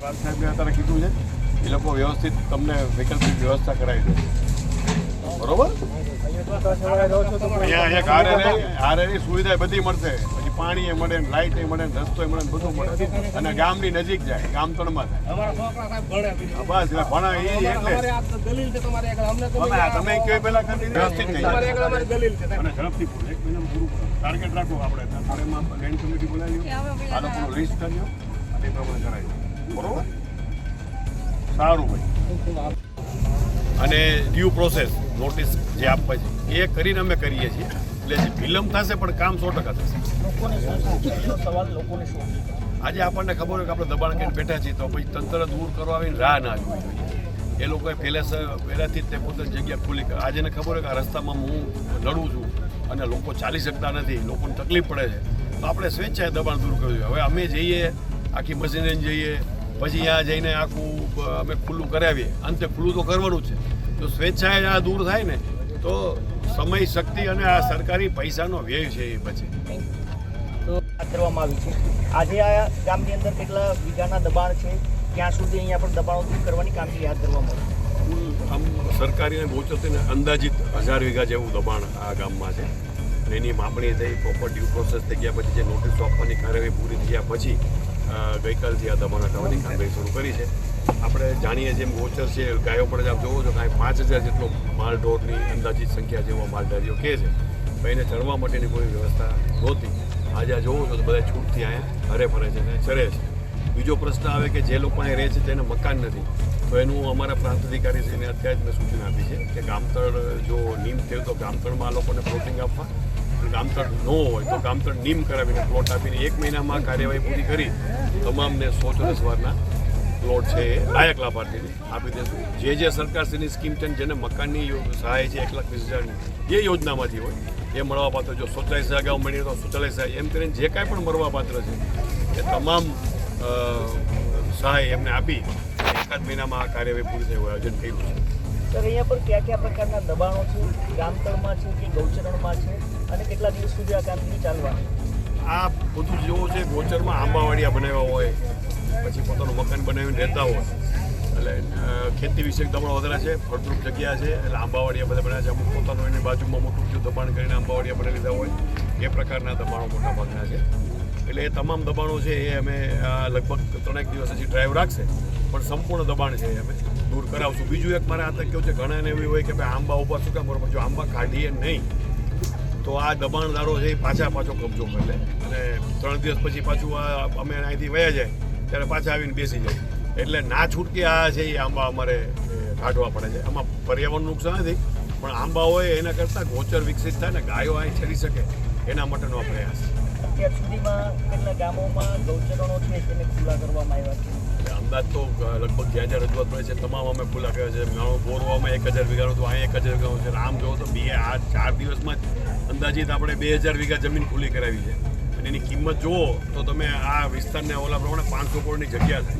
પ્રાંત સાહેબે અત્યારે કીધું છે એ લોકો વ્યવસ્થિત તમને વૈકલ્પિક વ્યવસ્થા કરાવી દેશે બરોબર? સુવિધા બધી મળશે. પછી પાણી એ મળે ને લાઇટ એ મળે ને રસ્તો એ મળે ને બધું મળે. અને ગામની નજીક જાય ગામ તળમાં થાય અમારા છોકરા સાહેબ ભણે બી હા, બસ ભણા એ એટલે. તો તો તમે કયો પેલા વ્યવસ્થિત. અને ઝડપથી પૂરું એક મહિનામાં ટાર્ગેટ રાખો આપણે. લેન્ડ કમિટી બોલાવી આ લોકોનું લિસ્ટ કર્યો અને એ પ્રમાણે કરાવી બરોબર? સારું ભાઈ. અને ડ્યુ પ્રોસેસ નોટિસ જે આપવા છે, એ કરીને અમે કરીએ છીએ. એટલે વિલંબ થશે પણ કામ સો ટકા થશે. આજે આપણને ખબર હોય કે આપણે દબાણ કરીને બેઠા છીએ, તો પછી તંત્ર દૂર કરવા આવીને રાહ ના જોવી જોઈએ. એ લોકોએ પહેલા પહેલાંથી જ તે પોતાની જગ્યા ખુલ્લી આજે એને ખબર હોય કે આ રસ્તામાં હું લડું છું અને લોકો ચાલી શકતા નથી, લોકોને તકલીફ પડે છે. તો આપણે સ્વેચ્છાએ દબાણ દૂર કરવું જોઈએ. હવે અમે જઈએ, આખી મશીનરી જઈએ પછી ત્યાં જઈને આખું અમે ખુલ્લું કરાવીએ. અંતે ખુલ્લું તો કરવાનું જ છે. જો સ્વેચ્છાએ આ દૂર થાય ને તો સમય શક્તિ અને આ સરકારી પૈસાનો વ્યય છે એ પછી તો હાથ ધરવામાં આવી છે. આજે આ ગામની અંદર કેટલા વીઘાના દબાણ છે? ક્યાં સુધી અહીંયા પણ દબાણો દૂર કરવાની કામગીરી હાથ ધરવામાં આવી આમ સરકારી અને ને અંદાજિત હજાર વીઘા જેવું દબાણ આ ગામમાં છે. અને એની માપણી થઈ પ્રોપર ડ્યુ પ્રોસેસ થઈ ગયા પછી જે નોટિસ આપવાની કાર્યવાહી પૂરી ગયા પછી ગઈકાલથી આ દમણ હટાવવાની કામગીરી શરૂ કરી છે. આપણે જાણીએ જેમ ગોચર છે, ગાયો પણ આપ જોવો છો કાંઈ પાંચ હજાર જેટલો માલ ઢોરની અંદાજિત સંખ્યા જેવા માલધારીઓ કહે છે. એને ચડવા માટેની કોઈ વ્યવસ્થા નહોતી. આજે આ જોવો છો તો બધા છૂટથી અહીંયા હરે ફરે છે અને ચરે છે. બીજો પ્રશ્ન આવે કે જે લોકો અહીં રહે છે તેને મકાન નથી. તો એનું અમારા પ્રાંત અધિકારી છે એને અત્યારે જ મેં સૂચના આપી છે કે ગામતળ જો નીમ થયું તો ગામતળમાં આ લોકોને પ્લોટિંગ આપવા. ગામતળ ન હોય તો ગામતળ નીમ કરાવીને પ્લોટ આપીને એક મહિનામાં કાર્યવાહી પૂરી કરી. તમામને સો ચોરસ વારના પ્લોટ છે એ લાયક લાભાર્થીને આપી દેશું. જે જે સરકારશ્રીની સ્કીમ છે જેને મકાનની સહાય છે એક લાખ વીસ હજારની એ યોજનામાંથી હોય, એ મળવા પાત્ર જો શૌચાલય હજાર અગાઉ મળી તો શૌચાલય સહાય એમ કરીને જે કાંઈ પણ મળવા પાત્ર છે, એ તમામ સહાય એમને આપી એકાદ મહિનામાં આ કાર્યવાહી પૂરી થઈ આયોજન કર્યું છે. સર, અહીંયા પર કયા કયા પ્રકારના દબાણો છે? ગામતળમાં છે કે ગૌચરણમાં છે? અને કેટલા દિવસ સુધી આ કામગીરી ચાલવાની? આ બધું જેવું છે, ગોચરમાં આંબાવાડિયા બનાવ્યા હોય, પછી પોતાનું મકાન બનાવીને રહેતા હોય. એટલે ખેતી વિષયક દમણ વધારે છે, ફળદ્રુપ જગ્યા છે, એટલે આંબાવાડિયા બધા બનાવ્યા છે. અમુક પોતાનું એની બાજુમાં મોટું ઊંચું દબાણ કરીને આંબાવાડિયા બનાવી લીધા હોય. એ પ્રકારના દબાણો મોટા ભાગના છે. એટલે એ તમામ દબાણો છે, એ અમે લગભગ ત્રણેક દિવસ હજી ડ્રાઈવ રાખશે. પણ સંપૂર્ણ દબાણ છે અમે દૂર કરાવશું. બીજું એક મારે આ તક કેવું છે, ઘણાને એવી હોય કે ભાઈ આંબા ઉપર શું કામ પણ જો આંબા કાઢીએ નહીં તો આ દબાણદારો છે એ પાછા પાછો કબજો કરી. લે અને ત્રણ દિવસ પછી પાછું આ અમે અહીંથી વયા જાય, ત્યારે પાછા આવીને બેસી જાય. એટલે ના છૂટકે આ છે એ આંબા અમારે કાઢવા પડે છે. આમાં પર્યાવરણનું નુકસાન નથી, પણ આંબા હોય એના કરતાં ગોચર વિકસિત થાય ને ગાયો અહીં ચરી શકે, એના માટેનો પ્રયાસ. અત્યાર સુધીમાં કેટલા ગામોમાં ગૌચરણો છે, તેને ખુલ્લા કરવામાં આવ્યા છે? અંદાજ તો લગભગ જ્યાં હજાર રજૂઆત પડે છે, તમામ અમે ખુલ્લા કર્યા છે. ઘણો બોરવામાં એક હજાર વીઘાનું તો અહીં એક હજાર વીઘાનો છે. આમ જોવો તો બે, આ ચાર દિવસમાં જ અંદાજિત આપણે બે હજાર વીઘા જમીન ખુલ્લી કરાવી છે. અને એની કિંમત જુઓ તો તમે આ વિસ્તારને ઓલા પ્રમાણે પાંચસો કરોડની જગ્યા છે.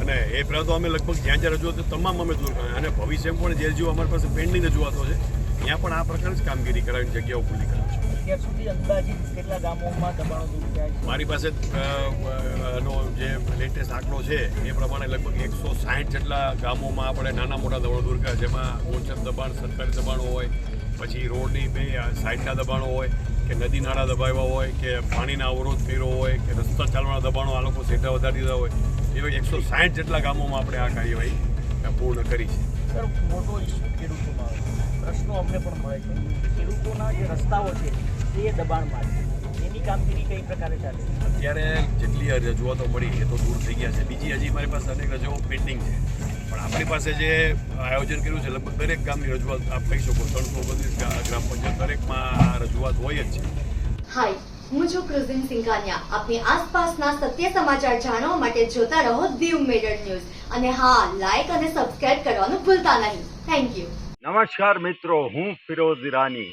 અને એ પહેલાં તો અમે લગભગ જ્યાં જ્યાં રજૂઆત તમામ અમે દૂર કર્યા. અને ભવિષ્યમાં પણ જે જેવું અમારી પાસે પેન્ડિંગ રજૂઆતો છે, ત્યાં પણ આ પ્રકારની જ કામગીરી કરાવીને જગ્યાઓ ખુલ્લી કરાવી. અત્યાર સુધી અંદાજિત કેટલા ગામોમાં દબાણો દૂર થયા છે? મારી પાસે નો જે લેટેસ્ટ આંકડો છે એ પ્રમાણે લગભગ એકસો સાહીઠ જેટલા ગામોમાં આપણે નાના મોટા દબાણો દૂર કર્યા જેમાં ઓછમ દબાણ સરકારી દબાણો હોય પછી રોડની બે સાઈડના દબાણો હોય કે નદી નાળા દબાવ્યા હોય કે પાણીના અવરોધ કર્યો હોય કે રસ્તા ચાલવાના દબાણો આ લોકો સેટા વધારી દીધા હોય એવા એકસો સાહીઠ જેટલા ગામોમાં આપણે આ કાર્યવાહી પૂર્ણ કરી છે. સર મોટો ઇસ્યુ ખેડૂતોમાં પ્રશ્નો અમને પણ મળે છે. ખેડૂતોના જે રસ્તાઓ છે તે દબાણ માટે એની કામગીરી કઈ પ્રકારે ચાલે? અત્યારે જેટલી રજૂઆતો મળી એ તો દૂર થઈ ગયા છે. બીજી હજી મારી પાસે અનેક રજૂઆત પેન્ડિંગ છે. પણ આપણી પાસે જે આયોજન કર્યું છે લગભગ દરેક ગામની રજૂઆત આપ કહી શકો ત્રણસો ઓગણત્રીસ ગ્રામ પંચાયત દરેકમાં આ રજૂઆત હોય જ છે. હાય હું છું ક્રુઝિન સિંઘાનિયા. આપની આસપાસના સત્ય સમાચાર જાણવા માટે જોતા રહો દીવ મિરર ન્યૂઝ. અને હા લાઈક અને સબસ્ક્રાઇબ કરવાનું ભૂલતા નહીં. થેન્ક યુ નમસ્કાર મિત્રો હું ફિરોઝ ઈરાની.